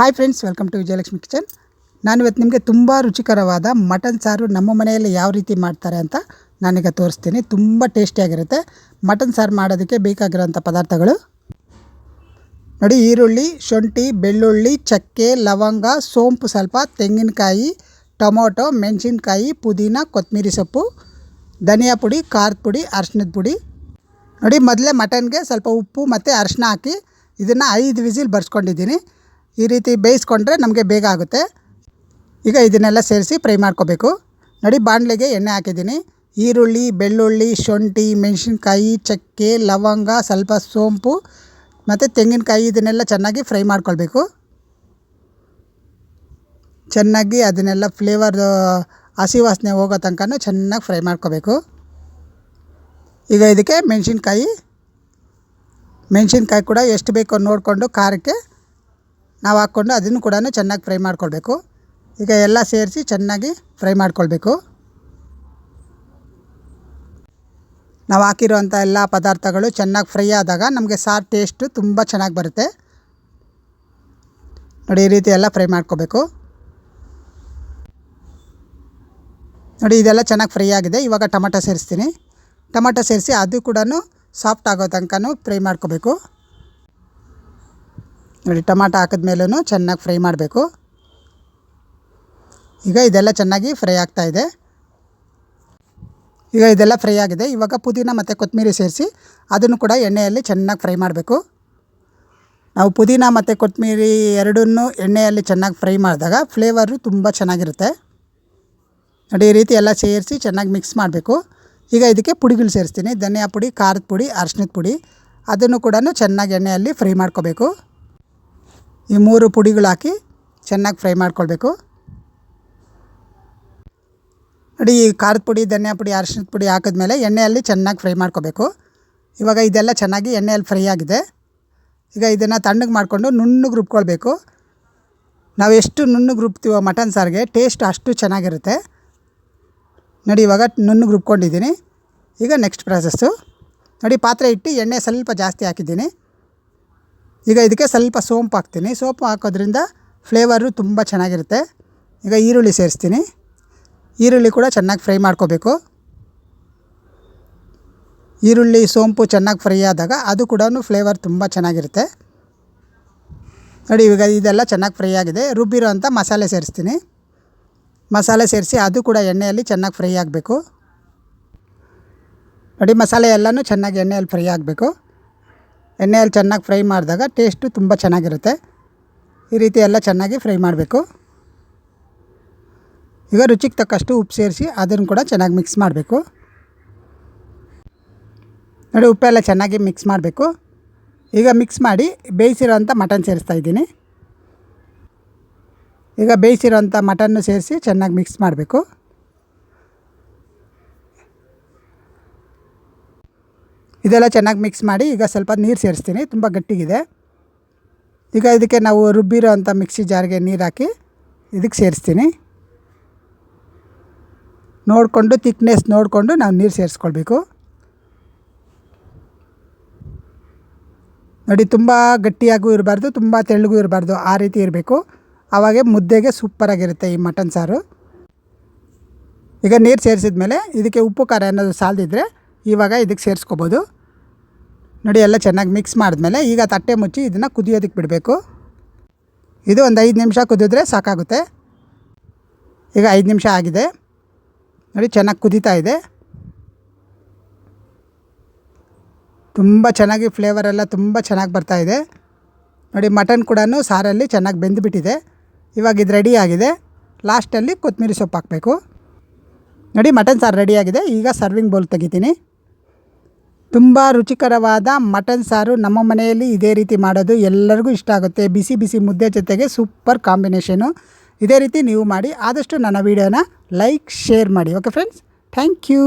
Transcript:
Hi friends welcome to Vijayalakshmi kitchen ನಾನು ಇವತ್ತು ನಿಮಗೆ ತುಂಬ ರುಚಿಕರವಾದ ಮಟನ್ ಸಾರು ನಮ್ಮ ಮನೆಯಲ್ಲಿ ಯಾವ ರೀತಿ ಮಾಡ್ತಾರೆ ಅಂತ ನಾನೀಗ ತೋರಿಸ್ತೀನಿ. ತುಂಬ ಟೇಸ್ಟಿಯಾಗಿರುತ್ತೆ ಮಟನ್ ಸಾರು ಮಾಡೋದಕ್ಕೆ ಬೇಕಾಗಿರೋಂಥ ಪದಾರ್ಥಗಳು. ನೋಡಿ, ಈರುಳ್ಳಿ, ಶುಂಠಿ, ಬೆಳ್ಳುಳ್ಳಿ, ಚಕ್ಕೆ, ಲವಂಗ, ಸೋಂಪು ಸ್ವಲ್ಪ, ತೆಂಗಿನಕಾಯಿ, ಟೊಮೊಟೊ, ಮೆಣಸಿನ್ಕಾಯಿ, ಪುದೀನ, ಕೊತ್ತಂಬರಿ ಸೊಪ್ಪು, ಧನಿಯಾ ಪುಡಿ, ಖಾರದ ಪುಡಿ ಅರ್ಶಿನದ ಪುಡಿ. ನೋಡಿ, ಮೊದಲೇ ಮಟನ್ಗೆ ಸ್ವಲ್ಪ ಉಪ್ಪು ಮತ್ತು ಅರಶಿನ ಹಾಕಿ ಇದನ್ನು ಐದು ವಿಸಿಲ್ ಬರ್ಸ್ಕೊಂಡಿದ್ದೀನಿ. ಈ ರೀತಿ ಬೇಯಿಸ್ಕೊಂಡ್ರೆ ನಮಗೆ ಬೇಗ ಆಗುತ್ತೆ. ಈಗ ಇದನ್ನೆಲ್ಲ ಸೇರಿಸಿ ಫ್ರೈ ಮಾಡ್ಕೋಬೇಕು. ನೋಡಿ ಬಾಣಲೆಗೆ ಎಣ್ಣೆ ಹಾಕಿದ್ದೀನಿ. ಈರುಳ್ಳಿ, ಬೆಳ್ಳುಳ್ಳಿ, ಶುಂಠಿ, ಮೆಣಸಿನ್ಕಾಯಿ, ಚಕ್ಕೆ, ಲವಂಗ, ಸ್ವಲ್ಪ ಸೋಂಪು ಮತ್ತು ತೆಂಗಿನಕಾಯಿ ಇದನ್ನೆಲ್ಲ ಚೆನ್ನಾಗಿ ಫ್ರೈ ಮಾಡ್ಕೊಳ್ಬೇಕು. ಚೆನ್ನಾಗಿ ಅದನ್ನೆಲ್ಲ ಫ್ಲೇವರ್, ಹಸಿ ವಾಸನೆ ಹೋಗೋ ತನಕ ಚೆನ್ನಾಗಿ ಫ್ರೈ ಮಾಡ್ಕೋಬೇಕು. ಈಗ ಇದಕ್ಕೆ ಮೆಣಸಿನ್ಕಾಯಿ ಮೆಣಸಿನ್ಕಾಯಿ ಕೂಡ ಎಷ್ಟು ಬೇಕೋ ನೋಡಿಕೊಂಡು ಖಾರಕ್ಕೆ ನಾವು ಹಾಕ್ಕೊಂಡು ಅದನ್ನು ಕೂಡ ಚೆನ್ನಾಗಿ ಫ್ರೈ ಮಾಡ್ಕೊಳ್ಬೇಕು. ಈಗ ಎಲ್ಲ ಸೇರಿಸಿ ಚೆನ್ನಾಗಿ ಫ್ರೈ ಮಾಡ್ಕೊಳ್ಬೇಕು. ನಾವು ಹಾಕಿರೋಂಥ ಎಲ್ಲ ಪದಾರ್ಥಗಳು ಚೆನ್ನಾಗಿ ಫ್ರೈ ಆದಾಗ ನಮಗೆ ಸಾರ್ ಟೇಸ್ಟು ತುಂಬ ಚೆನ್ನಾಗಿ ಬರುತ್ತೆ. ನೋಡಿ, ಈ ರೀತಿ ಎಲ್ಲ ಫ್ರೈ ಮಾಡ್ಕೋಬೇಕು ನೋಡಿ, ಇದೆಲ್ಲ ಚೆನ್ನಾಗಿ ಫ್ರೈ ಆಗಿದೆ. ಇವಾಗ ಟೊಮೆಟೊ ಸೇರಿಸ್ತೀನಿ. ಟೊಮೆಟೊ ಸೇರಿಸಿ ಅದು ಕೂಡ ಸಾಫ್ಟ್ ಆಗೋ ತನಕ ಫ್ರೈ ಮಾಡ್ಕೋಬೇಕು ನೋಡಿ, ಟೊಮಾಟೊ ಹಾಕಿದ್ಮೇಲೂ ಚೆನ್ನಾಗಿ ಫ್ರೈ ಮಾಡಬೇಕು. ಈಗ ಇದೆಲ್ಲ ಚೆನ್ನಾಗಿ ಫ್ರೈ ಆಗ್ತಾಯಿದೆ ಈಗ ಇದೆಲ್ಲ ಫ್ರೈ ಆಗಿದೆ. ಇವಾಗ ಪುದೀನ ಮತ್ತು ಕೊತ್ತಂಬರಿ ಸೇರಿಸಿ ಅದನ್ನು ಕೂಡ ಎಣ್ಣೆಯಲ್ಲಿ ಚೆನ್ನಾಗಿ ಫ್ರೈ ಮಾಡಬೇಕು. ನಾವು ಪುದೀನ ಮತ್ತು ಕೊತ್ತಂಬರಿ ಎರಡನ್ನೂ ಎಣ್ಣೆಯಲ್ಲಿ ಚೆನ್ನಾಗಿ ಫ್ರೈ ಮಾಡಿದಾಗ ಫ್ಲೇವರು ತುಂಬ ಚೆನ್ನಾಗಿರುತ್ತೆ. ನೋಡಿ, ಈ ರೀತಿ ಎಲ್ಲ ಸೇರಿಸಿ ಚೆನ್ನಾಗಿ ಮಿಕ್ಸ್ ಮಾಡಬೇಕು. ಈಗ ಇದಕ್ಕೆ ಪುಡಿಗಳು ಸೇರಿಸ್ತೀನಿ. ಧನಿಯಾ ಪುಡಿ, ಖಾರದ ಪುಡಿ ಅರ್ಶಿನದ ಪುಡಿ. ಅದನ್ನು ಕೂಡ ಚೆನ್ನಾಗಿ ಎಣ್ಣೆಯಲ್ಲಿ ಫ್ರೈ ಮಾಡ್ಕೋಬೇಕು. ಈ ಮೂರು ಪುಡಿಗಳು ಹಾಕಿ ಚೆನ್ನಾಗಿ ಫ್ರೈ ಮಾಡ್ಕೊಳ್ಬೇಕು. ನೋಡಿ, ಈ ಖಾರದ ಪುಡಿ, ಧನಿಯಾ ಪುಡಿ ಅರಿಶಿನದ ಪುಡಿ ಹಾಕಿದ್ಮೇಲೆ ಎಣ್ಣೆಯಲ್ಲಿ ಚೆನ್ನಾಗಿ ಫ್ರೈ ಮಾಡ್ಕೋಬೇಕು ಇವಾಗ ಇದೆಲ್ಲ ಚೆನ್ನಾಗಿ ಎಣ್ಣೆಯಲ್ಲಿ ಫ್ರೈ ಆಗಿದೆ. ಈಗ ಇದನ್ನು ತಣ್ಣಗೆ ಮಾಡಿಕೊಂಡು ನುಣ್ಣಗೆ ರುಬ್ಕೊಳ್ಬೇಕು. ನಾವು ಎಷ್ಟು ನುಣ್ಣಗೆ ರುಬ್ತೀವೋ ಮಟನ್ ಸಾರಿಗೆ ಟೇಸ್ಟ್ ಅಷ್ಟು ಚೆನ್ನಾಗಿರುತ್ತೆ. ನೋಡಿ, ಇವಾಗ ನುಣ್ಣಗೆ ರುಬ್ಕೊಂಡಿದ್ದೀನಿ. ಈಗ ನೆಕ್ಸ್ಟ್ ಪ್ರಾಸೆಸ್ಸು. ನೋಡಿ, ಪಾತ್ರೆ ಇಟ್ಟು ಎಣ್ಣೆ ಸ್ವಲ್ಪ ಜಾಸ್ತಿ ಹಾಕಿದ್ದೀನಿ. ಈಗ ಇದಕ್ಕೆ ಸ್ವಲ್ಪ ಸೋಂಪು ಹಾಕ್ತೀನಿ. ಸೋಂಪು ಹಾಕೋದ್ರಿಂದ ಫ್ಲೇವರು ತುಂಬ ಚೆನ್ನಾಗಿರುತ್ತೆ. ಈಗ ಈರುಳ್ಳಿ ಸೇರಿಸ್ತೀನಿ. ಈರುಳ್ಳಿ ಕೂಡ ಚೆನ್ನಾಗಿ ಫ್ರೈ ಮಾಡ್ಕೋಬೇಕು. ಈರುಳ್ಳಿ, ಸೋಂಪು ಚೆನ್ನಾಗಿ ಫ್ರೈ ಆದಾಗ ಅದು ಕೂಡ ಫ್ಲೇವರ್ ತುಂಬ ಚೆನ್ನಾಗಿರುತ್ತೆ. ನೋಡಿ ಇವಾಗ ಇದೆಲ್ಲ ಚೆನ್ನಾಗಿ ಫ್ರೈ ಆಗಿದೆ. ರುಬ್ಬಿರೋ ಮಸಾಲೆ ಸೇರಿಸ್ತೀನಿ. ಮಸಾಲೆ ಸೇರಿಸಿ ಅದು ಕೂಡ ಎಣ್ಣೆಯಲ್ಲಿ ಚೆನ್ನಾಗಿ ಫ್ರೈ ಆಗಬೇಕು. ನೋಡಿ, ಮಸಾಲೆ ಎಲ್ಲನೂ ಚೆನ್ನಾಗಿ ಎಣ್ಣೆಯಲ್ಲಿ ಫ್ರೈ ಆಗಬೇಕು. ಎಣ್ಣೆಯಲ್ಲಿ ಚೆನ್ನಾಗಿ ಫ್ರೈ ಮಾಡಿದಾಗ ಟೇಸ್ಟು ತುಂಬ ಚೆನ್ನಾಗಿರುತ್ತೆ. ಈ ರೀತಿ ಎಲ್ಲ ಚೆನ್ನಾಗಿ ಫ್ರೈ ಮಾಡಬೇಕು. ಈಗ ರುಚಿಗೆ ತಕ್ಕಷ್ಟು ಉಪ್ಪು ಸೇರಿಸಿ ಅದನ್ನು ಕೂಡ ಚೆನ್ನಾಗಿ ಮಿಕ್ಸ್ ಮಾಡಬೇಕು. ನೋಡಿ ಉಪ್ಪೆಲ್ಲ ಚೆನ್ನಾಗಿ ಮಿಕ್ಸ್ ಮಾಡಬೇಕು. ಈಗ ಮಿಕ್ಸ್ ಮಾಡಿ ಬೇಯಿಸಿರೋಂಥ ಮಟನ್ ಸೇರಿಸ್ತಾ ಇದ್ದೀನಿ. ಈಗ ಬೇಯಿಸಿರೋಂಥ ಮಟನ್ನು ಸೇರಿಸಿ ಚೆನ್ನಾಗಿ ಮಿಕ್ಸ್ ಮಾಡಬೇಕು. ಇದೆಲ್ಲ ಚೆನ್ನಾಗಿ ಮಿಕ್ಸ್ ಮಾಡಿ ಈಗ ಸ್ವಲ್ಪ ನೀರು ಸೇರಿಸ್ತೀನಿ. ತುಂಬ ಗಟ್ಟಿಗಿದೆ. ಈಗ ಇದಕ್ಕೆ ನಾವು ರುಬ್ಬಿರೋ ಅಂಥ ಮಿಕ್ಸಿ ಜಾರ್ಗೆ ನೀರು ಹಾಕಿ ಇದಕ್ಕೆ ಸೇರಿಸ್ತೀನಿ. ನೋಡಿಕೊಂಡು ತಿಕ್ನೆಸ್ ನೋಡಿಕೊಂಡು ನಾವು ನೀರು ಸೇರಿಸ್ಕೊಳ್ಬೇಕು. ನೋಡಿ ತುಂಬ ಗಟ್ಟಿಯಾಗೂ ಇರಬಾರ್ದು, ತುಂಬ ತೆಳ್ಳಗೂ ಇರಬಾರ್ದು, ಆ ರೀತಿ ಇರಬೇಕು. ಆವಾಗೆ ಮುದ್ದೆಗೆ ಸೂಪರಾಗಿರುತ್ತೆ ಈ ಮಟನ್ ಸಾರು. ಈಗ ನೀರು ಸೇರಿಸಿದ ಮೇಲೆ ಇದಕ್ಕೆ ಉಪ್ಪು ಖಾರ ಏನಾದರೂ ಸಾಲದಿದ್ದರೆ ಇವಾಗ ಇದಕ್ಕೆ ಸೇರಿಸ್ಕೋಬೋದು. ನೋಡಿ, ಎಲ್ಲ ಚೆನ್ನಾಗಿ ಮಿಕ್ಸ್ ಮಾಡಿದ್ಮೇಲೆ ಈಗ ತಟ್ಟೆ ಮುಚ್ಚಿ ಇದನ್ನು ಕುದಿಯೋದಕ್ಕೆ ಬಿಡಬೇಕು. ಇದು ಒಂದು ಐದು ನಿಮಿಷ ಕುದಿದ್ರೆ ಸಾಕಾಗುತ್ತೆ. ಈಗ ಐದು ನಿಮಿಷ ಆಗಿದೆ. ನೋಡಿ, ಚೆನ್ನಾಗಿ ಕುದೀತಾ ಇದೆ. ತುಂಬ ಚೆನ್ನಾಗಿ ಫ್ಲೇವರೆಲ್ಲ ತುಂಬ ಚೆನ್ನಾಗಿ ಬರ್ತಾಯಿದೆ ನೋಡಿ ಮಟನ್ ಕೂಡ ಸಾರಲ್ಲಿ ಚೆನ್ನಾಗಿ ಬೆಂದುಬಿಟ್ಟಿದೆ. ಇವಾಗ ಇದು ರೆಡಿ ಆಗಿದೆ. ಲಾಸ್ಟಲ್ಲಿ ಕೊತ್ತಂಬರಿ ಸೊಪ್ಪು ಹಾಕಬೇಕು. ನೋಡಿ ಮಟನ್ ಸಾರು ರೆಡಿಯಾಗಿದೆ ಈಗ ಸರ್ವಿಂಗ್ ಬೌಲ್ ತೆಗಿತೀನಿ. ತುಂಬ ರುಚಿಕರವಾದ ಮಟನ್ ಸಾರು ನಮ್ಮ ಮನೆಯಲ್ಲಿ ಇದೇ ರೀತಿ ಮಾಡೋದು ಎಲ್ಲರಿಗೂ ಇಷ್ಟ ಆಗುತ್ತೆ. ಬಿಸಿ ಬಿಸಿ ಮುದ್ದೆ ಜೊತೆಗೆ ಸೂಪರ್ ಕಾಂಬಿನೇಷನು. ಇದೇ ರೀತಿ ನೀವು ಮಾಡಿ ಆದಷ್ಟು ನನ್ನ ವೀಡಿಯೋನ ಲೈಕ್, ಶೇರ್ ಮಾಡಿ. Okay friends, thank you.